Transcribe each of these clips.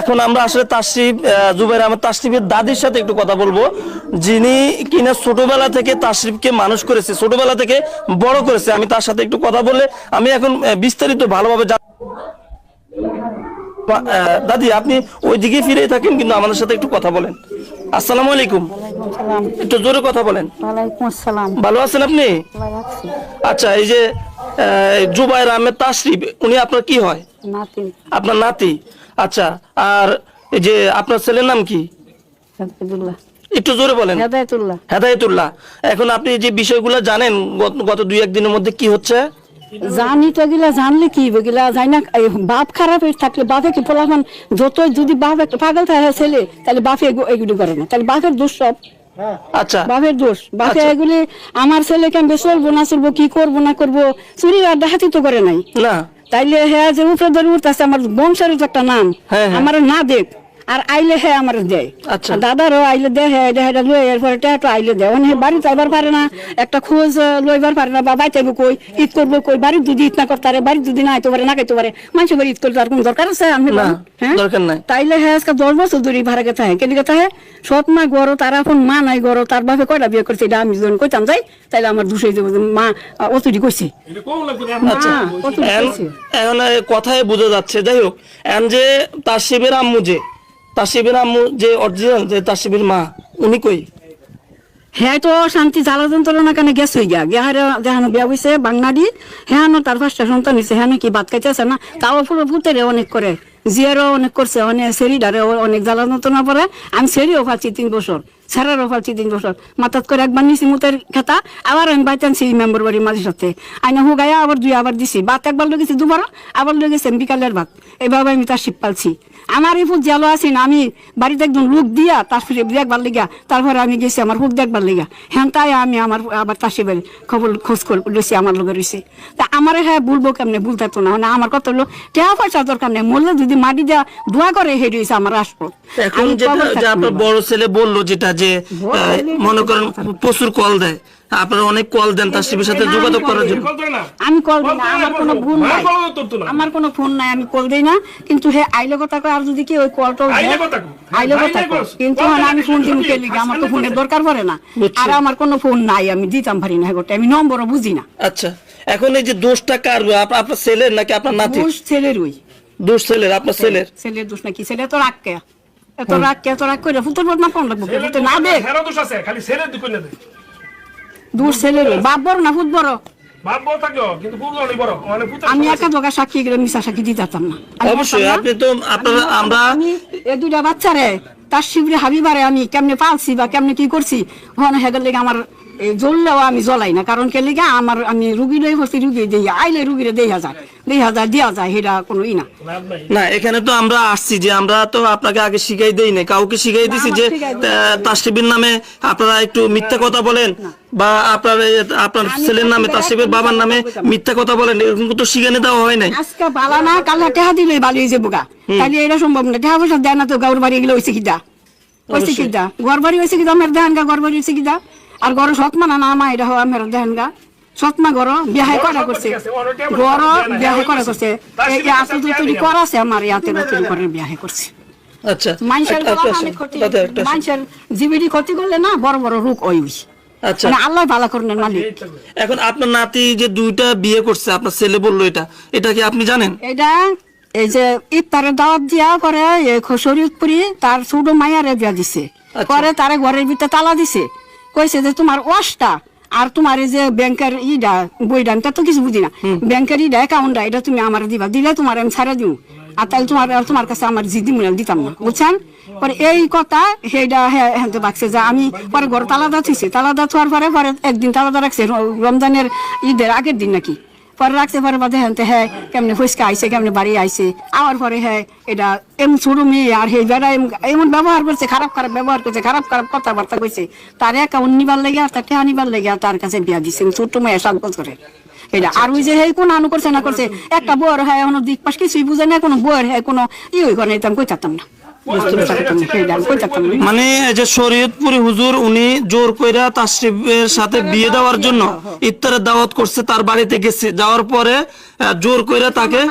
এখন আমরা আসলে তাসরিফ আহ, জুবাইর আহমদ তাসরিফের দাদির সাথে একটু কথা বলব। যিনি কিনা ছোটবেলা থেকে তাসরিফকে মানুষ করেছে ছোটবেলা থেকে বড় করেছে আমি তার সাথে একটু কথা বলে আমি এখন বিস্তারিত ভালোভাবে দাদি আপনি ওইদিকে ফিরে থাকেন কিন্তু আমাদের সাথে একটু কথা বলেন। আসসালামু আলাইকুম। একটু জোরে কথা বলেন। ভালো আছেন আপনি? আচ্ছা এই যে আহ, জুবাইর আহমেদ তাসরিফ উনি আপনার কি হয়? আপনার নাতি? আচ্ছা আর এই যে আপনার ছেলের নাম কি? একটু জোরে বলেন। হেদায়তুল্লাহ। এখন আপনি যে বিষয়গুলো জানেন গত- দুই একদিনের মধ্যে কি হচ্ছে? জানি তো গিলা জানলে কি যাই না বাপ খারাপ থাকলে বাপে কি পোলাপান যত যদি বাপ একটা পাগল থাকে ছেলে তাহলে বাপে এগু- এগুলি করে না। তাহলে বাপের দোষ সব। আচ্ছা। বাপের দোষ। বাপে আচ্ছা। এগুলি আমার ছেলেকে আমি চলবো না চলবো কি করব না করব চুরি আর ডাহাতি তো করে নাই। না। তাইলে হ্যাঁ যে উপরে ধরে উঠতেছে আমার বংশের তো একটা নাম হ্যাঁ, হ্যাঁ। আমার না দেখ আর আইলে হ্যাঁ আমার দেয়। আচ্ছা। দাদারও আইলে এটা এটা লই এরপরে টেটো আইলে দেয়। অনেক বাড়ি যাইবার পারে না একটা খোঁজ লইবার পারে না বা বাইতে কই ঈদ করব কই বাড়ির যদি ঈদ না করতে পারে যদি না আইতে পারে না খাইতে পারে মানুষের বাড়ি ঈদ করতে আর কোনো দরকার আছে? আমি না, হ্যাঁ? দরকার নাই। তাইলে হ্যাঁ আজকে দশ বছর ধরে ভাড়া হয় কেন হয় সৎ মা গড়ো তার এখন মা নাই গড়ো তার বাপে কয়টা বিয়ে করছে এটা আমি যখন কইতাম যাই তাইলে আমার দুশো মা অতটি কইছে। আচ্ছা এখন কথায় বোঝা যাচ্ছে। যাই হোক এখন যে তার শিবের আম্মু যে তার শিবের আম্মু যে অরিজিনাল যে তার শিবের মা, উনি কই? হ্যাঁ তো শান্তি জ্বালা যন্ত্রণা কানে গেছে গিয়া গিয়ার যেহানো বিয়া হইছে বাংলাডি হ্যাঁ তার পাঁচটা সন্তান হয়েছে হ্যাঁ কি ভাত খাইতেছে না? তাও পুরো ভূতের অনেক করে, জিয়ারও অনেক করছে অনেক সেরিডারে অনেক জ্বালা যন্ত্রণা পরে। আমি সেরিও ফালছি তিন বছর, স্যারেরও ফালছি তিন বছর। মাথাত করে একবার নিছি মুতের খেতা, আবার আমি বাইতে আনছি মেম্বার বাড়ি মাঝে সাথে। আইনা হুগাইয়া আবার দুই আবার দিছি। ভাত একবার লেগেছি দুবার, আবার লেগেছে বিকালের ভাত। এইভাবে আমি তার শিব পালছি। আমার এই ফুল জালো আছি না আমি বাড়িতে একজন লোক দিয়া তার ফিরে দেখবার লিগা তারপরে আমি গেছি আমার ফুল দেখবার লিগা। হ্যাঁ তাই আমি আমার আবার তার শিবের খবর খোঁজ রয়েছি আমার লোকের রয়েছে। তা আমার হ্যাঁ বলব কেমনে বলতে তো না মানে আমার কত হলো টাকা পয়সা দরকার নেই মরলে যদি মাটি দেওয়া দোয়া করে হেঁটে হয়েছে আমার আসব এখন যেটা আপনার বড় ছেলে বলল যেটা যে বড় মনে করেন প্রচুর কল দেয়। আপনারা অনেক কল দেন তার শিবের সাথে যোগাযোগ করার জন্য। আমি কল দিই না আমার কোনো ফোন নাই। আমার কোনো ফোন নাই আমি কল দিই না। কিন্তু হে আইলে কথা কয় আর যদি কি ওই কল টল আইলে কথা। আইলে কথা কয়। কিন্তু আমি ফোন দিন কি? কেলি আমার তো ফোনের দরকার পড়ে না। আর আমার কোনো ফোন নাই আমি দিতাম পারি না গোটা। আমি নম্বরও বুঝি না। আচ্ছা এখন এই যে দোষটা কার? আপ- আপনার ছেলের নাকি আপনার নাতি? দোষ ছেলের ওই দোষ ছেলের আপনার ছেলের। ছেলের দোষ নাকি? ছেলে তো রাগ কে। এত রাগ কে এত রাগ করে ফুটোর পর না কোন লাগবো? না দেখ। হেরো দোষ আছে খালি ছেলের দুই কইলে দেয় ছেলে বাপ বড় না ফুট বড়? বাপ বড় থাকল কিন্তু পুরো অনেক বড়। মানে আমি একা দোকা সাক্ষী গেলে মিশা সাক্ষী দিতে পারতাম না। অবশ্যই পারতাম না। আপনি তো আপনারা আমরা আমি এই দুইটা বাচ্চারে তার শিবরে হাবিবারে আমি কেমনে পালছি বা কেমনে কি করছি? ওখানে হেগের লেগে আমার জ্বললেও আমি জ্বলাই না কারণ কে লেগে আমার আমি রুগী লই হচ্ছি রুগী দেই আইলে রুগীরে দেই হাজার দেই হাজার দেওয়া যায় সেটা কোনো ই না। না এখানে তো আমরা আসছি যে আমরা তো আপনাকে আগে শিখাই দেই না কাউকে শিখাই দিছি যে শিখাই নামে আপনারা একটু মিথ্যা কথা বলেন বা আপনার আপনার ছেলের নামে তাসরিফের তাসিবের বাবার নামে মিথ্যা কথা বলেন এরকম তো শিখানে দেওয়া হয় নাই। আজকে বালা না কাল্লা টেহা দিলে বালি হয়ে যাব গা। তাহলে এটা সম্ভব না টেহা পয়সা দেয় না তো গাউর বাড়ি হয়েছে কিটা হয়েছে অবশ্যই। কিটা ঘর বাড়ি হয়েছে কিটা আমার দেহান গা ঘর বাড়ি হয়েছে কিটা আর ঘর সৎমা না না মা এটা হওয়া আমার দেহান গা সৎমা ঘর বিয়াহে করা করছে। নাই, বিয়াহে করা করছে। এই আসল তৈরি করা আছে আমার ইয়াতে তৈরি করে বিয়াহে করছে। আচ্ছা। মানুষের ক্ষতি দাদা, মানুষের জীবিটি ক্ষতি করলে না বড় বড় রোগ ওই আচ্ছা। মানে আল্লাহ ভালো করেন মালিক। এখন আপনার নাতি যে দুইটা বিয়ে করছে আপনার ছেলে বলল এটা এটা কি আপনি জানেন? এটা এই যে ইফতারের দাওয়াত দিয়া করে এই শরীয়তপুরি তার ছোট মায়ারে বিয়া দিছে। আচ্ছা। পরে তারে ঘরের ভিতরে তালা দিছে। কইছে যে তোমার ওয়াশটা আর তোমার এই যে ব্যাংকের ইডা বইডা আমি তা তো কিছু বুঝি না। ব্যাংকের ইডা অ্যাকাউন্টটা এটা তুমি আমার দিবা দিলে তোমার আমি ছাড়া দিব আর তাহলে তোমার আর তোমার কাছে আমার জিদি মনে দিতাম না বুঝছেন? পরে এই কথা সেইটা হ্যাঁ বাকছে যে আমি পরে ঘর তালাদা থুইছি তালাদা থোয়ার পরে পরে একদিন তালাদা রাখছে রমজানের ঈদের আগের দিন নাকি। পরে রাখতে পারে হ্যাঁ হ্যাঁ ফুসকা কেমনে বাড়ি আইছে? আবার পরে হ্যাঁ এটা এমন ছোট মেয়ে আর সেই বেড়া এম- এমন ব্যবহার করছে, খারাপ খারাপ ব্যবহার করছে, খারাপ খারাপ কথাবার্তা কইছে। তার একাউন্ট নিবার লেগে আর তার টেহা নিবার লেগে আর তার কাছে বিয়া দিছে ছোট মেয়ে সাত বছরে। এটা, আর ওই যে কোন আনু করছে না করছে? একটা বউয়ের হ্যাঁ দিক পাশ কিছুই বুঝে না, কোনো বউয়ের হ্যাঁ কোনো ই করে আমি কই থাকতাম না। মানে এই যে শরীয়তপুরি হুজুর উনি জোর কইরা তাশরিফের সাথে বিয়ে দেওয়ার জন্য ইফতারের দাওয়াত করছে তার বাড়িতে গেছে যাওয়ার পরে জোর কইরা তাকে হয়।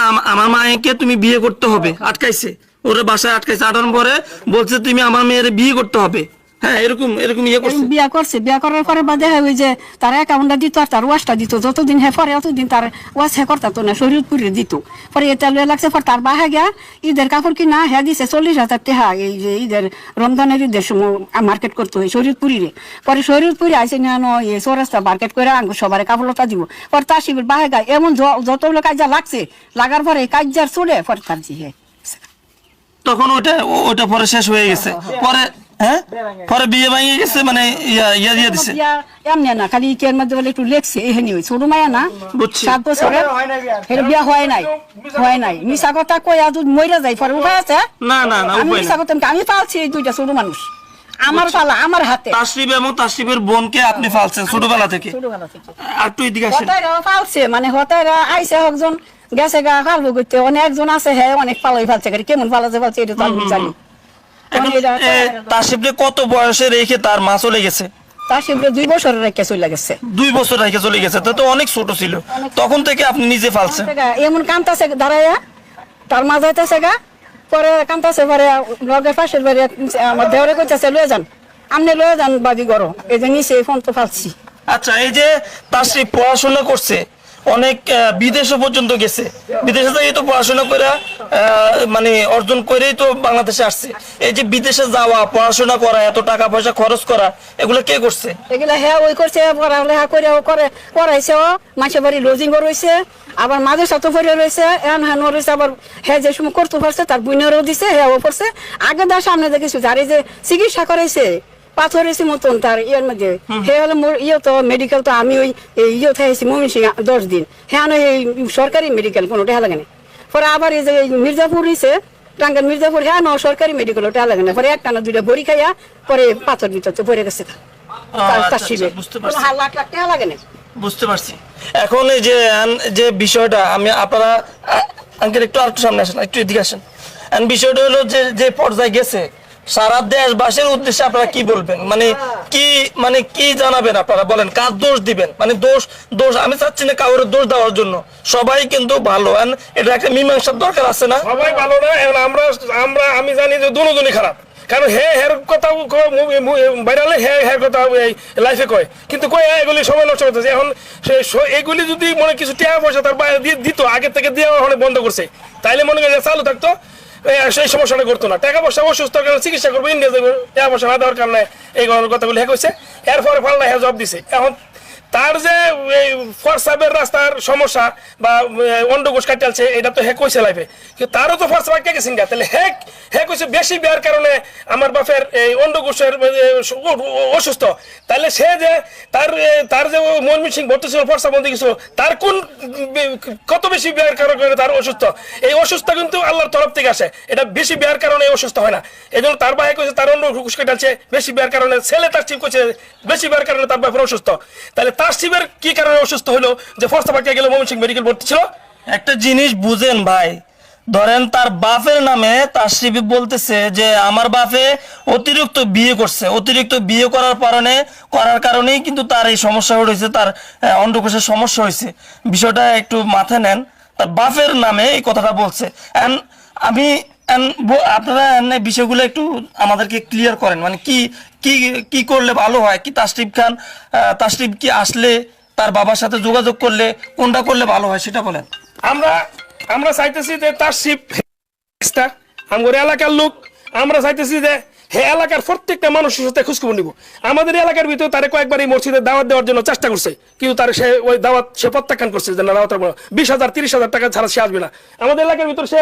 আম- আমার মায়েকে তুমি বিয়ে করতে হবে আটকাইছে। ওরে বাসায় আটকাইছে। আটানোর পরে বলছে তুমি আমার মেয়ের বিয়ে করতে হবে। হ্যাঁ এরকম এরকম ইয়ে করছে। বিয়া করছে বিয়া করার পরে বাদে ওই যে তার অ্যাকাউন্টটা দিত আর তার ওয়াশটা দিত। যতদিন হ্যাঁ পরে অতদিন তার ওয়াশ হ্যাঁ না শরীরপুরে দিত। পরে এটা লয়ে লাগছে পর তার বাহা গিয়া ঈদের কাপড় কিনা হ্যাঁ দিছে চল্লিশ হাজার টাকা এই যে ঈদের রমজানের ঈদের সময় মার্কেট করতে হয় শরীরপুরিরে পরে শরীরপুরি আইসে না এই চৌরাস্তা মার্কেট করে আঙ্গু সবার কাপড় লতা দিব। পরে তার শিবির বাহা গা এমন য- যতগুলো কাজা লাগছে লাগার পরে কাজার চলে পরে তার জি তখন ওটা ওটা পরে শেষ হয়ে গেছে। পরে হ্যাঁ? পরে বিয়ে ভেঙে গেছে মানে ইয়া ইয়া দিয়ে দিছে। এমনি না খালি কের মধ্যে বলে একটু লেখছে এখানে ওই ছোট মায়া না বুঝছি। সাত বছরের এটা বিয়া হয় নাই হয় নাই। মিশা কথা কই আজ মইরা যাই পরে উপায় আছে? না না না আমি উপায় মিশা কথা আমি পালছি এই দুইটা ছোট মানুষ। আমার পালা আমার হাতে। তাশরিফ এবং তাশরিফের বোনকে আপনি ফালছেন ছোটবেলা থেকে? ছোটবেলা থেকে। আর একটু এদিকে আসেন। হতাইরা পালছে মানে হতাইরা আইসে একজন গেছে গা ফালবো করতে অনেকজন আছে হ্যাঁ অনেক পালাই ফালছে কেমন ফালাতে ফালছে এটা তো আমি জানি। এখন তাশরিফকে কত বয়সে রেখে তার মা চলে গেছে? তার দুই বছরের রেখে চলে গেছে। দুই বছর রেখে চলে গেছে তো তো অনেক ছোট ছিল। তখন থেকে আপনি নিজে ফালছেন। এমন কান্তাছে দাঁড়াইয়া তার মা যাইতেছে গা পরে কান্তাছে পরে লগের পাশের বাড়ি আমার দেওয়ারে কইতাছে লয়ে যান আমনে লয়ে যান বাদি গরো এই যে নিচে ফোন তো ফালছি। আচ্ছা এই যে তাশরিফ পড়াশোনা করছে অনেক বিদেশে পর্যন্ত গেছে। বিদেশে থেকে তো পড়াশোনা করে মানে অর্জন করেই তো বাংলাদেশে আসছে। এই যে বিদেশে যাওয়া, পড়াশোনা করা, এত টাকা পয়সা খরচ করা, এগুলো কে করছে? এগুলা হ্যাঁ ওই করছে পড়ালেখা করে করে করাইছে ও, মাসে বাড়ি লজিং রয়েছে আবার মাঝে সাথে পড়ে রয়েছে এন হ্যান রয়েছে আবার হ্যাঁ যে সময় করতে পারছে, তার বুনেরও দিছে হ্যাঁ ও করছে। আগে তার সামনে দেখেছি আর এই যে চিকিৎসা করাইছে পাথর এসে মতন তার ইয়ের মধ্যে। হে হলো মোর ইয়ে তো মেডিকেল তো আমি ওই ইয়ে থাইছি মমিন সিং দশ দিন। হ্যাঁ এই সরকারি মেডিকেল কোনো টেহা লাগে না। পরে আবার এই যে মির্জাপুর হইছে টাঙ্গাল মির্জাপুর হ্যাঁ না সরকারি মেডিকেল টেহা লাগে না। পরে একটা না দুইটা বড়ি খাইয়া পরে পাথর ভিতর তো পড়ে গেছে তার। আচ্ছা, আচ্ছা, শিবে বুঝতে পারছি। লাখ লাখ টাকা লাগে না। বুঝতে পারছি। এখন এই যে যে বিষয়টা আমি আপনারা আঙ্কেল একটু আরেকটু সামনে আসেন একটু এদিকে আসেন। বিষয়টা হলো যে যে পর্যায়ে গেছে সারা দেশবাসীর উদ্দেশ্যে আপনারা কি বলবেন? মানে কি মানে কি জানাবেন আপনারা? বলেন কার দোষ দিবেন? মানে দোষ দোষ আমি চাচ্ছি না কারোর দোষ দেওয়ার জন্য। সবাই কিন্তু ভালো। এটা একটা মীমাংসার দরকার আছে না? সবাই ভালো না? এখন আমরা আমরা আমি জানি যে দুজনই খারাপ। কারণ হে হের কথা বাইরালে হে হের কথা লাইফে কয়। কিন্তু কয় "হ্যাঁ, এগুলি সময় নষ্ট করতেছে। এখন এগুলি যদি মনে কিছু টাকা পয়সা তার বাইরে দিয়ে দিত আগে থেকে দিয়ে হলে বন্ধ করছে। তাইলে মনে করি চালু থাকতো। সেই সমস্যাটা করতো না। টাকা পয়সা অসুস্থ কারণে চিকিৎসা করব? ইন্ডিয়া যাব টাকা পয়সা না দেওয়ার কারণে এই কথাগুলি হ্যাঁ কইছে এরপরে পাল্লা হ্যাঁ জব দিছে। এখন তার যে, এই ফরসাবের রাস্তার সমস্যা বা অন্ডকোষ কাটালছে এটা তো হে কইছে লাইফে। তারও তো ফরসা কে গেছেন গা তাহলে হে হে কইছে বেশি বিয়ার কারণে আমার বাপের এই ও- অসুস্থ। তাহলে সে যে, তার তার যে মনমিন সিং ভর্তি ছিল ফরসা বন্ধু কিছু, তার কোন কত বেশি বিয়ার কারণে তার অসুস্থ? এই অসুস্থ কিন্তু আল্লাহর তরফ থেকে আসে। এটা বেশি বিয়ার কারণে অসুস্থ হয় না। এই জন্য তার ভাই কইছে, তার অন্য ঘুষ কাটাচ্ছে বেশি বিয়ার কারণে, ছেলে তার চিপ করছে বেশি বিয়ার কারণে তার বাপের অসুস্থ। তাহলে তার কি কারণে অসুস্থ হলো? যে ফরসা পাকিয়া গেলে ময়মন সিং মেডিকেল ভর্তি ছিল? একটা জিনিস বুঝেন ভাই। ধরেন তার বাপের নামে তাশরিফি বলতেছে যে, আমার বাপে অতিরিক্ত বিয়ে করছে। অতিরিক্ত বিয়ে করার কারণে, করার কারণেই কিন্তু তার এই সমস্যা হয়েছে, তার অন্ডকোষের সমস্যা হয়েছে। বিষয়টা একটু মাথায় নেন। তার বাপের নামে এই কথাটা বলছে। And আমি আপনারা বিষয়গুলো একটু আমাদেরকে ক্লিয়ার করেন। মানে কি কি কি করলে ভালো হয়? কি তাসরিফ খান আহ, তাশরিফ কি আসলে তার বাবার সাথে যোগাযোগ করলে কোনটা করলে ভালো হয় সেটা বলেন। আমরা আমরা চাইতেছি যে শিব আমার এলাকার লোক আমরা চাইতেছি যে হে এলাকার প্রত্যেকটা মানুষের সাথে খোঁজখবর নিব। আমাদের এলাকার ভিতরে তারে কয়েকবার এই মসজিদে দাওয়াত দেওয়ার জন্য চেষ্টা করছে। কিন্তু তার সে ওই দাওয়াত সে প্রত্যাখ্যান করছে যে না দাওয়াত বিশ হাজার, তিরিশ হাজার টাকা ছাড়া সে আসবে না। আমাদের এলাকার ভিতরে সে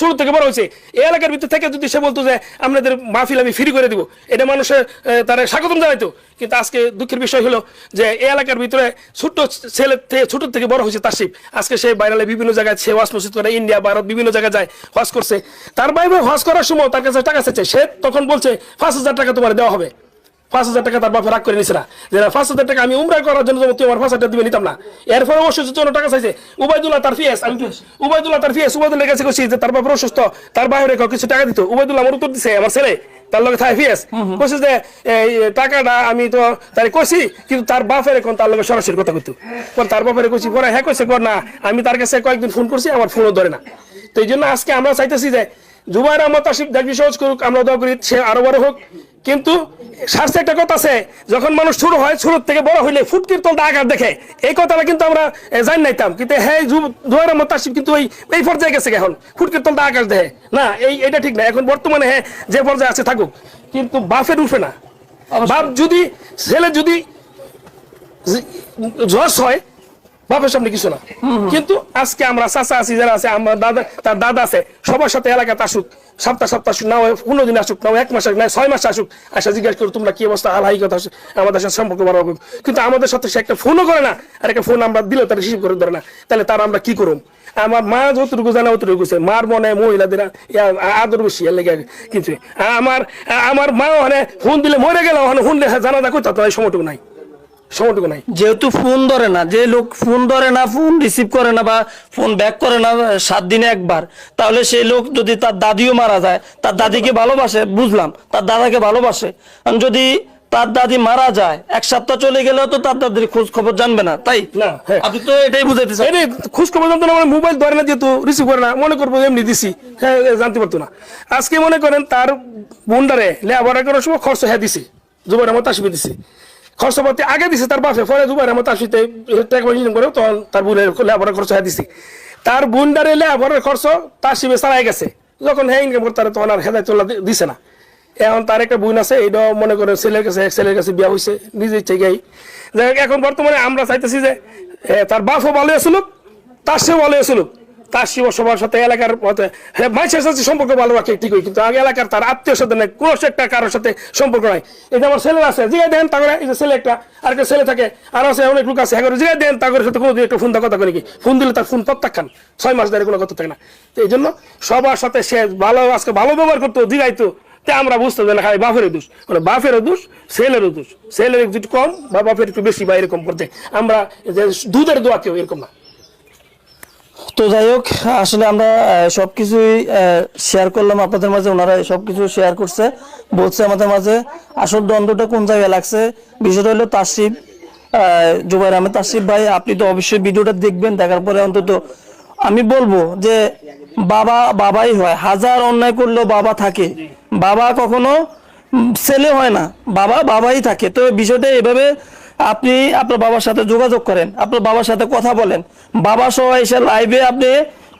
ছোট থেকে বড় হয়েছে। এই এলাকার ভিতর থেকে যদি সে বলতো যে আপনাদের মাহফিল আমি ফ্রি করে দিব, এটা মানুষের তারা স্বাগতম জানাইতো। কিন্তু আজকে দুঃখের বিষয় হলো যে এই এলাকার ভিতরে ছোট্ট ছেলে থেকে ছোট থেকে বড় হয়েছে তাসিফ। আজকে সে বাইরে বিভিন্ন জায়গায় সে ওয়াজ মসজিদ করে, ইন্ডিয়া, ভারত বিভিন্ন জায়গায় যায়, হজ করছে। তার বাইরে হজ করার সময় তার কাছে টাকা চাইছে সে তখন বলছে পাঁচ হাজার টাকা তোমার দেওয়া হবে। পাঁচ হাজার টাকা তার বাপে রাগ করে নিছে না। যে পাঁচ হাজার টাকা আমি উমরা করার জন্য তুই আমার পাঁচ হাজার দিবে নিতাম না। এরপরে অসুস্থ জন্য টাকা চাইছে। উবাইদুল্লাহ তার ফিয়েস আমি উবাইদুল্লাহ তার ফিয়েস উবাইদুল্লাহ কাছে কইছি যে তার বাপের অসুস্থ তার বাইরে কিছু টাকা দিত। উবাইদুল্লাহ আমার উত্তর দিছে আমার ছেলে তার লগে থাই ফিয়েস। কইছে যে এই টাকাটা আমি তো তার কইছি কিন্তু তার বাপের এখন তার লগে সরাসরি কথা কইতো। পর তার বাপের কইছি পরে হ্যাঁ কইছে কর না। আমি তার কাছে কয়েকদিন ফোন করছি আমার ফোনও ধরে না। তো এই জন্য আজকে আমরা চাইতেছি যে জুবাইর আহমদ আসিফ দেখবি সহজ করুক আমরা দোয়া করি সে আরও বড় হোক। কিন্তু স্বাস্থ্য একটা কথা আছে যখন মানুষ ছোট হয় ছোট থেকে বড় হইলে ফুটকির তলটা আঘাত দেখে। এই কথাটা কিন্তু আমরা জানি নাইতাম কিন্তু হ্যাঁ আহমদ আসিফ কিন্তু ওই এই পর্যায়ে গেছে এখন। ফুটকির তলটা আকাশ দেখে। না এই এটা ঠিক না। এখন বর্তমানে হ্যাঁ যে পর্যায়ে আছে থাকুক। কিন্তু বাফের উঠবে না। বাপ যদি ছেলে যদি জস হয় বাপের সামনে কিছু না। কিন্তু আজকে আমরা চাচা আছি যারা আছে আমার দাদা তার দাদা আছে সবার সাথে এলাকাতে আসুক সপ্তাহ সপ্তাহ আসুক না হয় পনেরো দিন আসুক না এক মাস আসুক না ছয় মাস আসুক আসা জিজ্ঞাসা করো তোমরা কি অবস্থা হাল হাই কথা আছে, আমাদের সাথে সম্পর্ক বড় হোক কিন্তু আমাদের সাথে সে একটা ফোনও করে না আর একটা ফোন আমরা দিলে তারা রিসিভ করে ধরে না। তাহলে তার আমরা কি করুম? আমার মা যতটুকু জানে অতটুকু মার মনে মহিলাদের আদর বেশি লেগে কিছু। আমার আমার মা ওখানে ফোন দিলে মরে গেল ওখানে ফোন জানা দেখো এই সময়টুকু নাই। সময়টুকু নাই। যেহেতু ফোন ধরে না যে লোক ফোন ধরে না ফোন রিসিভ করে না বা ফোন ব্যাক করে না সাত দিনে একবার তাহলে সেই লোক যদি তার দাদিও মারা যায় তার দাদিকে ভালোবাসে বুঝলাম তার দাদাকে ভালোবাসে। যদি তার দাদি মারা যায় এক সপ্তাহ চলে গেলেও তো তার দাদির খোঁজ খবর জানবে না তাই? না, হ্যাঁ। আপনি তো এটাই বুঝাইতে চান। খোঁজ খবর জানতো না মানে মোবাইল ধরে না যেহেতু রিসিভ করে না মনে করব এমনি দিছি। হ্যাঁ জানতে পারতো না। আজকে মনে করেন তার বোনডারে লেবার করার সময় খরচ হ্যাঁ দিছে জুবাইর রহমত আসবে দিছে। খরচপাতি আগে দিছে, তার বাপে পরে জুবাইর রহমত আসিতে টাকা পয়সা করে তখন তার বোনের লেবারের খরচ হ্যাঁ দিছে। তার বোনডারে লেবারের খরচ তার শিবে চালাই গেছে। যখন হ্যাঁ ইনকাম করতে তখন আর হেদায় তোলা দিছে না। এখন তার একটা বোন আছে এটাও মনে করে ছেলের কাছে, এক ছেলের কাছে বিয়া হয়েছে নিজে ইচ্ছে যাই এখন বর্তমানে আমরা চাইতেছি যে তার বাপও ভালো আছিল তার সেও ভালো আছিল তার সেও সবার সাথে এলাকার হ্যাঁ মানুষের সাথে সম্পর্ক ভালো রাখে কিন্তু আগে এলাকার তার আত্মীয় সাথে নাই, কোনো একটা কারোর সাথে সম্পর্ক নাই। আমার আছে জিগাই দেন এই যে ছেলে একটা আর একটা ছেলে থাকে, আর আছে অনেক লোক আছে জিগাই দেন তারপরে সাথে কোনো ফোন কথা করে কি? ফোন দিলে তার ফোন প্রত্যাখ্যান ছয় মাস ধরে কোনো কথা থাকে না। তো এই জন্য সবার সাথে সে ভালো, আজকে ভালো ব্যবহার করতো, জিগাইতো, তে আমরা বুঝতাম যে না, খালি বাপের দোষ। মানে বাপেরও দোষ, ছেলেরও দোষ। একটু কম বা বাপের একটু বেশি বা এরকম করতে আমরা দুধের দোয়া কেউ এরকম না। তো যাই হোক আসলে আমরা আহ, সবকিছুই শেয়ার করলাম আপনাদের মাঝে ওনারা সবকিছু শেয়ার করছে বলছে আমাদের মাঝে আসল দ্বন্দ্বটা কোন জায়গায় লাগছে? বিষয়টা হলো তাসিফ জুবাইর আহমেদ তাসিফ ভাই আপনি তো অবশ্যই ভিডিওটা দেখবেন দেখার পরে অন্তত আমি বলব যে বাবা বাবাই হয় হাজার অন্যায় করলেও বাবা থাকে। বাবা কখনো ছেলে হয় না বাবা বাবাই থাকে। তো বিষয়টা এভাবে আপনি আপনার বাবার সাথে যোগাযোগ করেন, আপনার বাবার সাথে কথা বলেন। বাবা সহ এসে লাইভে আপনি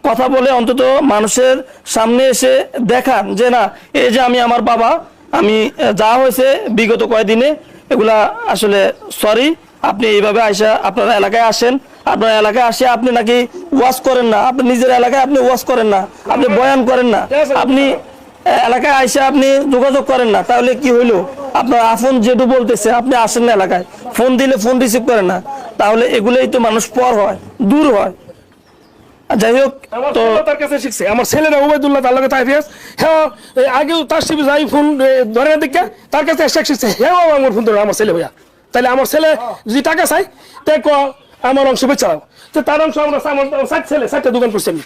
কথা বলে অন্তত মানুষের সামনে এসে দেখান যে, না, এই যে আমি আমার বাবা, আমি যা হয়েছে বিগত কয়েকদিনে, এগুলা আসলে সরি আপনি এইভাবে আইসা আপনার এলাকায় আসেন। আপনার এলাকায় আসে আপনি নাকি ওয়াশ করেন না, আপনি নিজের এলাকায় আপনি ওয়াশ করেন না, আপনি বয়ান করেন না। আপনি এলাকায় আইসে আপনি যোগাযোগ করেন না, তাহলে কি হইল? আপনার আফোন যেটু বলতেছে আপনি আসেন না এলাকায়। ফোন দিলে ফোন রিসিভ করেন না। তাহলে এগুলোই তো মানুষ পর হয় দূর হয়। যাই হোক আমার তো তার কাছে শিখছে। আমার ছেলেরা উবাইদুল্লাহ তার লগে তাইফিয়াস হ্যাঁ আগেও তার যাই ফোন ধরে না দেখে তার কাছে এসে শিখছে। হ্যাঁ আমার ফোন ধরে আমার ছেলে ভাইয়া। তাহলে আমার ছেলে যদি টাকা চাই তাই ক আমার অংশ বেচাও তো তার অংশ আমরা আমার ষাট ছেলে ষাটটা দোকান করছি আমি।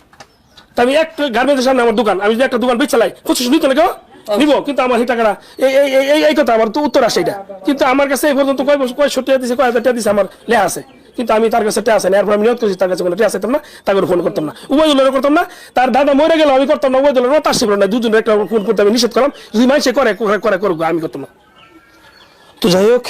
একটা গার্মেন্টের সামনে আমার দোকান। আমি যদি একটা দোকান বেচালাই পঁচিশ নিত কেউ নিব কিন্তু আমার এই টাকাটা এই এই কথা আমার তো উত্তর আসে এটা। কিন্তু আমার কাছে এই পর্যন্ত কয় বছর কয় সত্যি দিছে কয় হাজার টাকা দিছে আমার লেহা আছে। কিন্তু আমি তার কাছে টেয়া আছে না এরপর আমি নিয়োগ করছি তার কাছে বলে টেয়া আছে না তাকে ফোন করতাম না। উভয়দুলের করতাম না তার দাদা মরে গেল আমি করতাম না উভয়দুলের তার ছিল না দুজনের একটা ফোন করতে আমি নিষেধ করলাম যদি মানুষে করে করে করে করুক আমি করতাম না। তো যাই হোক